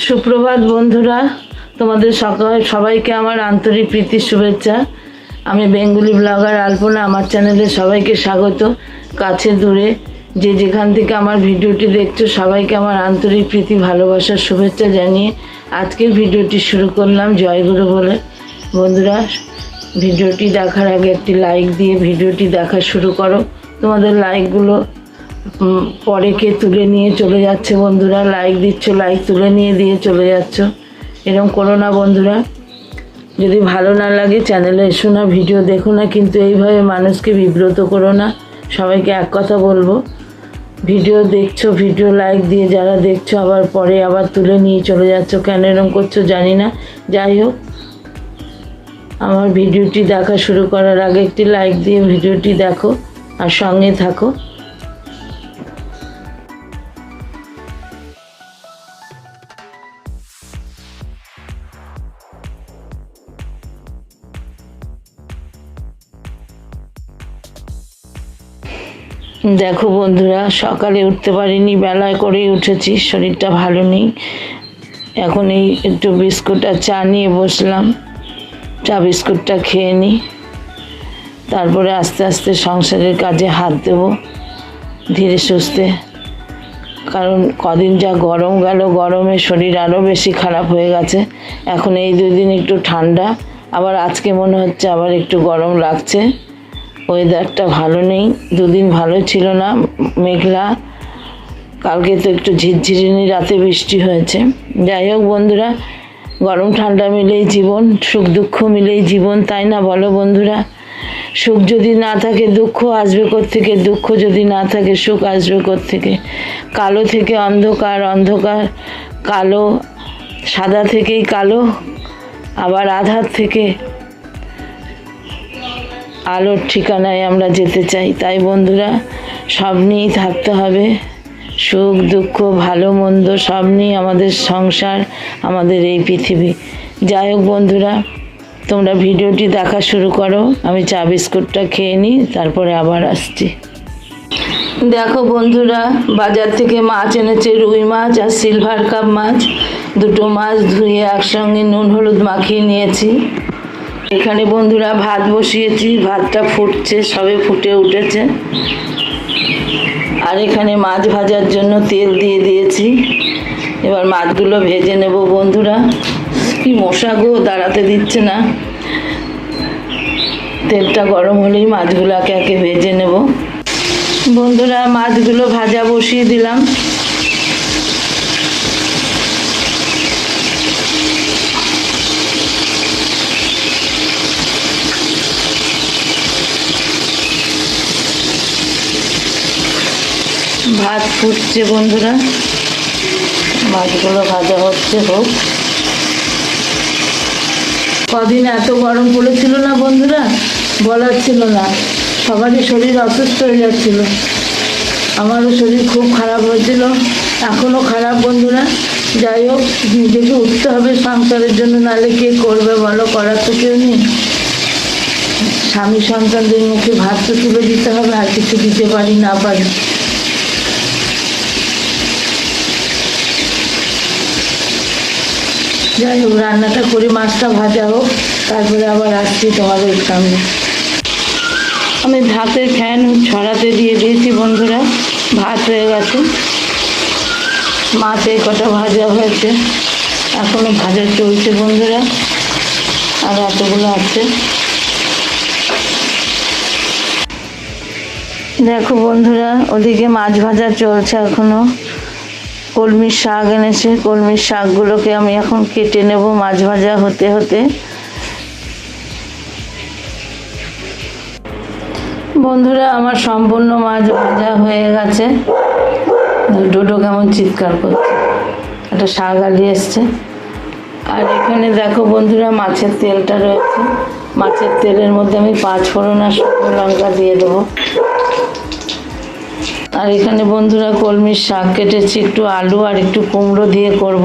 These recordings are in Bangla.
সুপ্রভাত বন্ধুরা, তোমাদের সকাল সবাইকে আমার আন্তরিক প্রীতি শুভেচ্ছা। আমি বেঙ্গলি ব্লগার আলপনা, আমার চ্যানেলে সবাইকে স্বাগত। কাছে দূরে, যে যেখান থেকে আমার ভিডিওটি দেখছ, সবাইকে আমার আন্তরিক প্রীতি, ভালোবাসার শুভেচ্ছা জানিয়ে আজকের ভিডিওটি শুরু করলাম জয়গুরু বলে। বন্ধুরা, ভিডিওটি দেখার আগে একটি লাইক দিয়ে ভিডিওটি দেখা শুরু করো। তোমাদের লাইকগুলো পরে কে তুলে নিয়ে চলে যাচ্ছে বন্ধুরা? লাইক দিচ্ছ লাইক তুলে নিয়ে দিয়ে চলে যাচ্ছ। এরকম করো না বন্ধুরা। যদি ভালো না লাগে চ্যানেলে এসো না ভিডিও দেখো না, কিন্তু এইভাবে মানুষকে বিব্রত করো না। সবাইকে এক কথা বলব। ভিডিও দেখছ ভিডিও লাইক দিয়ে যারা দেখছ, আবার পরে আবার তুলে নিয়ে চলে যাচ্ছ, কেন এরকম করছ জানি না। যাই হোক, আমার ভিডিওটি দেখা শুরু করার আগে একটি লাইক দিয়ে ভিডিওটি দেখো, আর সঙ্গে থাকো। দেখো বন্ধুরা, সকালে উঠতে পারিনি, বেলায় করেই উঠেছি, শরীরটা ভালো নেই। এখন এই একটু বিস্কুট আর চা নিয়ে বসলাম। চা বিস্কুটটা খেয়ে নিই তারপরে আস্তে আস্তে সংসারের কাজে হাত দেব, ধীরে সুস্থে। কারণ কদিন যা গরম গেল, গরমে শরীর আরও বেশি খারাপ হয়ে গেছে। এখন এই দুই দিন একটু ঠান্ডা, আবার আজকে মনে হচ্ছে আবার একটু গরম লাগছে। ওয়েদারটা ভালো নেই। দুদিন ভালো ছিল না, মেঘলা। কালকে তো একটু ঝিরঝিরিনি, রাতে বৃষ্টি হয়েছে। যাই হোক বন্ধুরা, গরম ঠান্ডা মিলেই জীবন, সুখ দুঃখ মিলেই জীবন, তাই না বলো বন্ধুরা? সুখ যদি না থাকে, দুঃখ আসবে থেকে দুঃখ যদি না থাকে, সুখ আসবে থেকে কালো থেকে অন্ধকার অন্ধকার কালো, সাদা থেকেই কালো, আবার আধার থেকে আলোর ঠিকানায় আমরা যেতে চাই। তাই বন্ধুরা, সব নিয়েই থাকতে হবে। সুখ, দুঃখ, ভালো, মন্দ, সব নিয়ে আমাদের সংসার, আমাদের এই পৃথিবী। যাই হোক বন্ধুরা, তোমরা ভিডিওটি দেখা শুরু করো। আমি চা বিস্কুটটা খেয়ে নিই, তারপরে আবার আসছি। দেখো বন্ধুরা, বাজার থেকে মাছ এনেছে রুই মাছ আর সিলভার কাপ মাছ। দুটো মাছ ধুয়ে একসঙ্গে নুন, হলুদ মাখিয়ে নিয়েছি। এখানে বন্ধুরা ভাত বসিয়েছি, ভাতটা ফুটছে, সবে ফুটে উঠেছে। আর এখানে মাছ ভাজার জন্য তেল দিয়ে দিয়েছি। এবার মাছগুলো ভেজে নেব বন্ধুরা। কি মশা গো, দাঁড়াতে দিচ্ছে না। তেলটা গরম হলেই মাছগুলো একে একে ভেজে নেব। বন্ধুরা, মাছগুলো ভাজা বসিয়ে দিলাম। ভাত ফুটছে বন্ধুরা। মাছগুলো ভাজা হচ্ছে, হোক। কদিন এত গরম পড়েছিল না বন্ধুরা? বলার ছিল না। সবারই শরীর অসুস্থ হয়ে যাচ্ছিল। আমারও শরীর খুব খারাপ হয়েছিল। এখনও খারাপ বন্ধুরা। যাই হোক, নিজেকে উঠতে হবে সংসারের জন্য, নাহলে কে করবে বলো? করার তো কেউ নেই। স্বামী সন্তানদের মুখে ভাত তো তুলে দিতে হবে, আর কিছু দিতে পারি না, পারি। যাই হোক, রান্নাটা করে মাছটা ভাজা হোক, তারপরে আবার আসছি তোমাদের সামনে। আমি ভাতের ফ্যান ছড়াতে দিয়ে দিয়েছি বন্ধুরা, ভাত হয়ে গেছে। মাছ এই কটা ভাজা হয়েছে, এখনও ভাজা চলছে বন্ধুরা, আর এতগুলো আছে। দেখো বন্ধুরা, ওদিকে মাছ ভাজা চলছে এখনও। কলমির শাক এনেছে কলমির শাকগুলোকে আমি এখন কেটে নেব মাছ ভাজা হতে হতে। বন্ধুরা, আমার সম্পূর্ণ মাছ ভাজা হয়ে গেছে। ডোডো কেমন চিৎকার করছে। একটা শাক আলি এসছে। আর এখানে দেখো বন্ধুরা, মাছের তেলটা রয়েছে। মাছের তেলের মধ্যে আমি পাঁচ ফোড়ন আর শুকনো লঙ্কা দিয়ে দেবো। আর এখানে বন্ধুরা কলমির শাক কেটেছি, একটু আলু আর একটু কুমড়ো দিয়ে করব।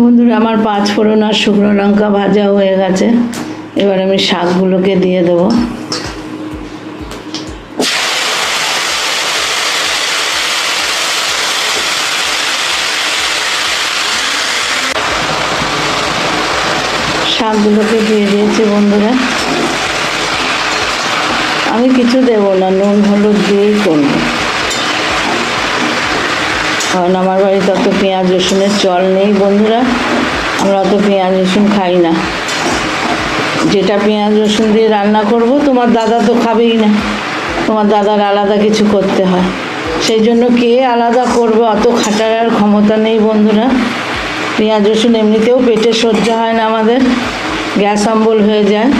বন্ধুরা, আমার পাঁচ ফোড়ন আর শুকনো লঙ্কা ভাজা হয়ে গেছে। এবার আমি শাকগুলোকে দিয়ে দেবো। শাকগুলোকে দিয়ে দিয়েছি বন্ধুরা। আমি কিছু দেবো না, নুন, হলুদ দিয়েই করব। কারণ আমার বাড়িতে অত পেঁয়াজ, রসুনের চল নেই বন্ধুরা। আমরা অত পেঁয়াজ, রসুন খাই না। যেটা পেঁয়াজ, রসুন দিয়ে রান্না করব, তোমার দাদা তো খাবেই না। তোমার দাদার আলাদা কিছু করতে হয়। সেই জন্য কে আলাদা করবে, অত খাটার ক্ষমতা নেই বন্ধুরা। পেঁয়াজ, রসুন এমনিতেও পেটে সহ্য হয় না আমাদের, গ্যাস অম্বল হয়ে যায়।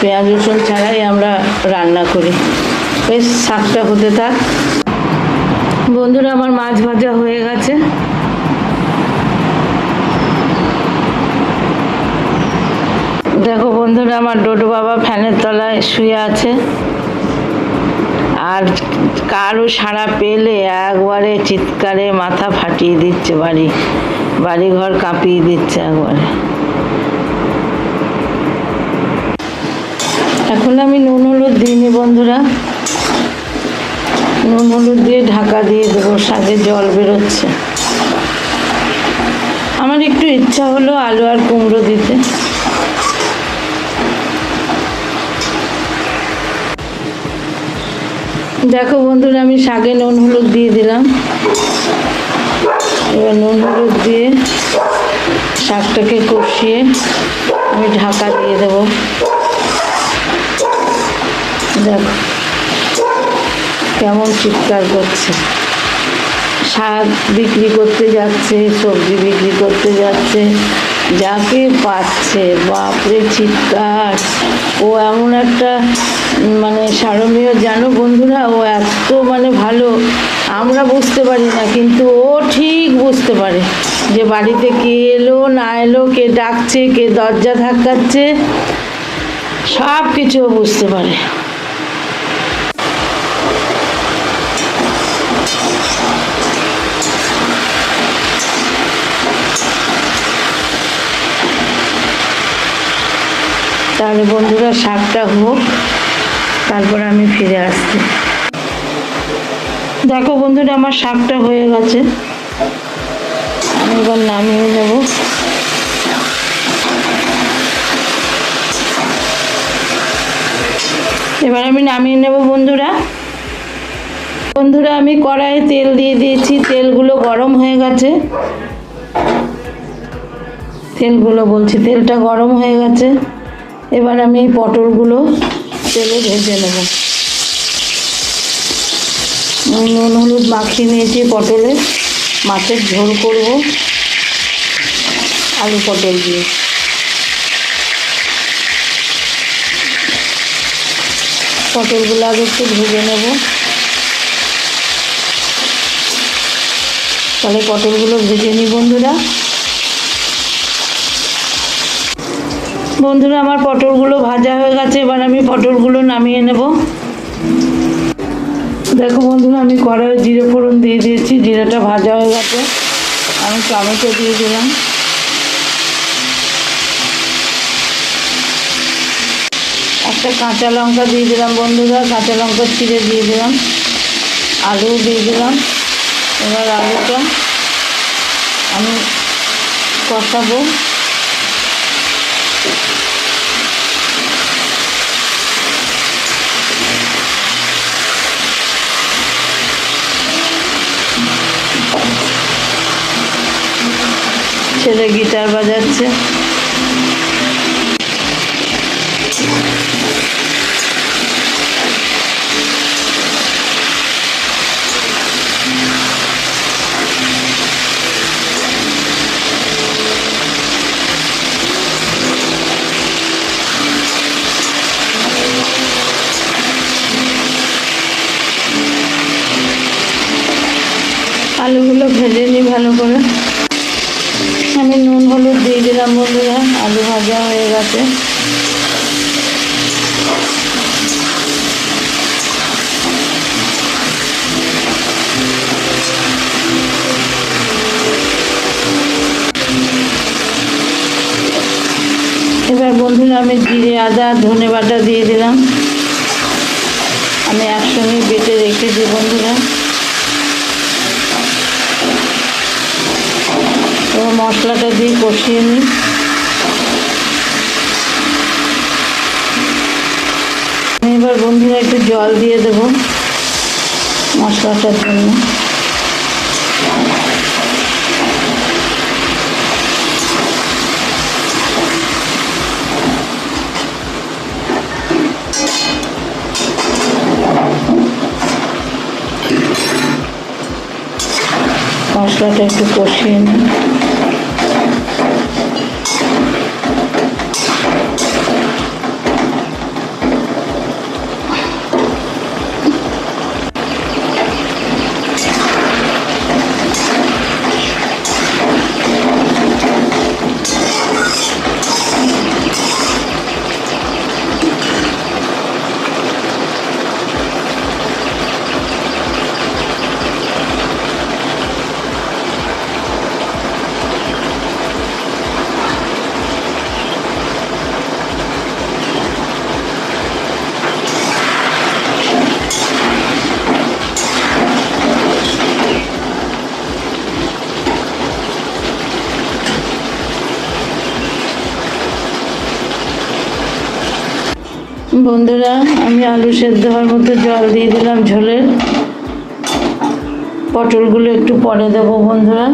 পেঁয়াজ, রসুন ছাড়াই আমরা রান্না করি। বেশ, শাকটা হতে থাক। বন্ধুরা, আমার মাছ ভাজা হয়ে গেছে। দেখো বন্ধুরা, আমার ডোডো বাবা ফ্যানের তলায় শুয়ে আছে। আর কারও সাড়া পেলে একবারে চিৎকারে মাথা ফাটিয়ে দিচ্ছে বাড়ি। বাড়ি ঘর কাঁপিয়ে দিচ্ছে একবারে। এখন আমি নুন হলুদ দিইনি বন্ধুরা। নুন হলুদ দিয়ে ঢাকা দিয়ে দেবো শাকে জল বেরোচ্ছে। আমার একটু ইচ্ছা হলো আলু আর কুমড়ো দিতে। দেখো বন্ধুরা, আমি শাকে নুন হলুদ দিয়ে দিলাম। এবার নুন হলুদ দিয়ে শাকটাকে কষিয়ে আমি ঢাকা দিয়ে দেবো। দেখো কেমন চিৎকার করছে। শাক বিক্রি করতে যাচ্ছে, সবজি বিক্রি করতে যাচ্ছে, যাকে পাচ্ছে, বাপরে চিৎকার। ও এমন একটা মানে সারমীয়, জানো বন্ধুরা, ও এত মানে ভালো। আমরা বুঝতে পারি না, কিন্তু ও ঠিক বুঝতে পারে যে বাড়িতে কে এলো, না এলো, কে ডাকছে, কে দরজা ধাক্কাচ্ছে, সব কিছু বুঝতে পারে। তাহলে বন্ধুরা শাকটা হোক, তারপর আমি ফিরে আসছি। দেখো বন্ধুরা, আমার শাকটা হয়ে গেছে। আমি এবার নামিয়ে নেব। এবার আমি নামিয়ে নেব বন্ধুরা। বন্ধুরা, আমি কড়াইয়ে তেল দিয়ে দিয়েছি। তেলগুলো গরম হয়ে গেছে। তেলগুলো বলছি, তেলটা গরম হয়ে গেছে। এবার আমি পটলগুলো তেলে ভেজে নেব। নুন হলুদ মাখিয়ে নিয়েছি পটলে। মাছের ঝোল করব আলু পটল দিয়ে। পটলগুলো আগে একটু ভেজে নেব। তাহলে পটলগুলো ভেজে নিই বন্ধুরা। বন্ধুরা, আমার পটলগুলো ভাজা হয়ে গেছে, এবার আমি পটলগুলো নামিয়ে নেব। দেখো বন্ধুরা, আমি কড়াইয়ে জিরে ফোড়ন দিয়ে দিয়েছি, জিরেটা ভাজা হয়ে গেছে। আমি টমেটো দিয়ে দিলাম। একটা কাঁচা লঙ্কা দিয়ে দিলাম বন্ধুরা, কাঁচা লঙ্কা ছিঁড়ে দিয়ে দিলাম আলু দিয়ে দিলাম। এবার আলুটা আমি কষাবো। ছেলে গিটার বাজাচ্ছে। আলুগুলো ভেজে নিই ভালো করে। হলুদ দিয়ে দিলাম বন্ধুরা, আলু ভাজা হয়ে গেছে। এবার বন্ধুরা, আমি জিরে, আদা, ধনে বাটা দিয়ে দিলাম। আমি একসঙ্গে বেটে রেখেছি বন্ধুরা। এবার মশলাটা দিয়ে কষিয়ে নিই। এবার বন্ধুরা একটু জল দিয়ে দেবো মশলাটার জন্য। মশলাটা একটু কষিয়ে নিই। বন্ধুরা, আমি আলু সেদ্ধ হওয়ার মতো জল দিয়ে দিলাম ঝোলের। পটলগুলো একটু পরে দেবো বন্ধুরা।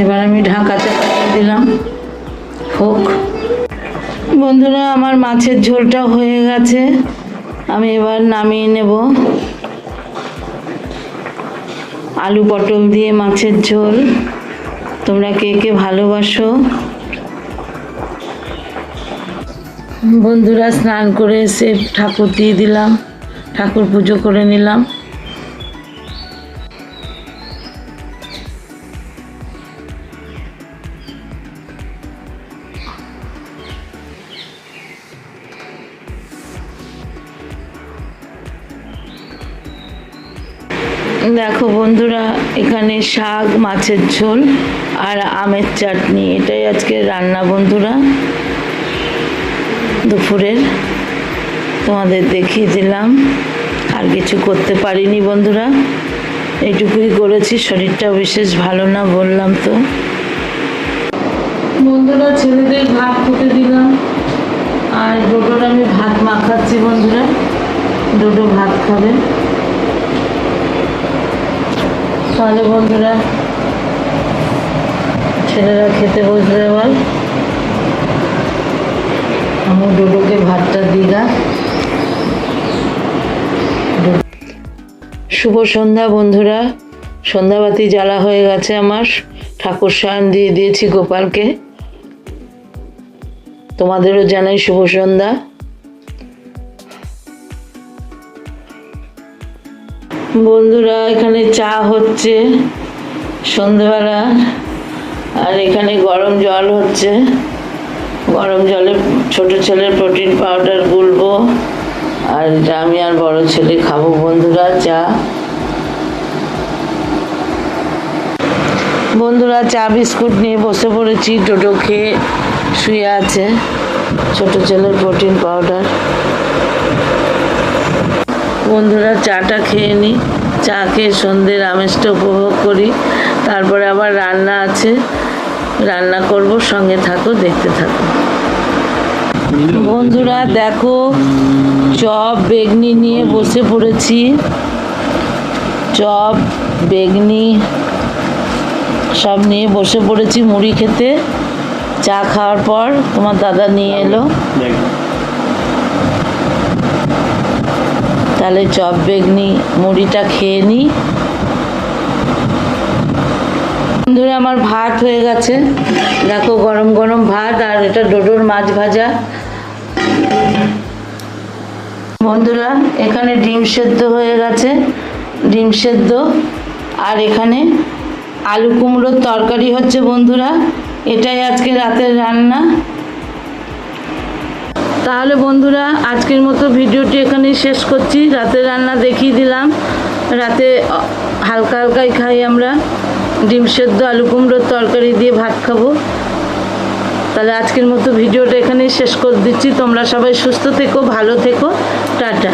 এবার আমি ঢাকা চাপা দিলাম হোক। বন্ধুরা, আমার মাছের ঝোলটা হয়ে গেছে। আমি এবার নামিয়ে নেব। আলু পটল দিয়ে মাছের ঝোল। তোমরা কে কে ভালোবাসো বন্ধুরা স্নান করে এসে ঠাকুর দিয়ে দিলাম, ঠাকুর পুজো করে নিলাম। দেখো বন্ধুরা, এখানে শাক, মাছের ঝোল আর আমের চাটনি, এটাই আজকে রান্না বন্ধুরা। দুপুরের। তোমাদের দেখিয়ে দিলাম। আর কিছু করতে পারিনি বন্ধুরা। এইটুকুই করেছি শরীরটা বিশেষ ভালো না বললাম তো। বন্ধুরা, ছেলেদের ভাত খেতে দিলাম। আর ডোডোর আমি ভাত মাখাচ্ছি বন্ধুরা। ডোডো ভাত খাবে। তাহলে বন্ধুরা, ছেলেরা খেতে বসবে এবার আমি ডোডোকে ভাতটা দিলাম শুভ সন্ধ্যা বন্ধুরা। সন্ধ্যাবাতি জ্বালা হয়ে গেছে আমার। ঠাকুর শয়ন দিয়ে দিয়েছি গোপালকে। তোমাদেরও জানাই শুভ সন্ধ্যা। বন্ধুরা, এখানে চা হচ্ছে সন্ধ্যেবেলা আর এখানে গরম জল হচ্ছে। গরম জলে ছোট ছেলের প্রোটিন পাউডার গুলবো। আর এটা আমি আর বড় ছেলে খাব বন্ধুরা, চা। বন্ধুরা, চা বিস্কুট নিয়ে বসে পড়েছি টোটো খেয়ে শুয়ে আছে ছোট ছেলের প্রোটিন পাউডার। বন্ধুরা, চাটা খেয়ে নিই চা খেয়ে সন্ধ্যের আমেজটা উপভোগ করি। তারপরে আবার রান্না আছে। রান্না করব, সঙ্গে থাকো, দেখতে থাকো। বন্ধুরা, দেখো, চপ বেগনি নিয়ে বসে পড়েছি। চপ, বেগনি সব নিয়ে বসে পড়েছি মুড়ি খেতে। চা খাওয়ার পর তোমার দাদা নিয়ে এলো। তাহলে চপ, বেগনি, মুড়িটা খেয়ে নিই আমার ভাত হয়ে গেছে। দেখো, গরম গরম ভাত আর এটা ডোডোর মাছ ভাজা। বন্ধুরা, এখানে ডিম সেদ্ধ হয়ে গেছে। ডিম সেদ্ধ। আর এখানে আলু কুমড়োর তরকারি হচ্ছে বন্ধুরা। এটাই আজকে রাতের রান্না। তাহলে বন্ধুরা, আজকের মতো ভিডিওটি এখানেই শেষ করছি। রাতের রান্না দেখিয়ে দিলাম। রাতে হালকা হালকাই খাই আমরা। ডিম সেদ্ধ, আলু কুমড়োর তরকারি দিয়ে ভাত খাব। তাহলে আজকের মতো ভিডিওটা এখানেই শেষ করে দিচ্ছি। তোমরা সবাই সুস্থ থেকো, ভালো থেকো। টাটা।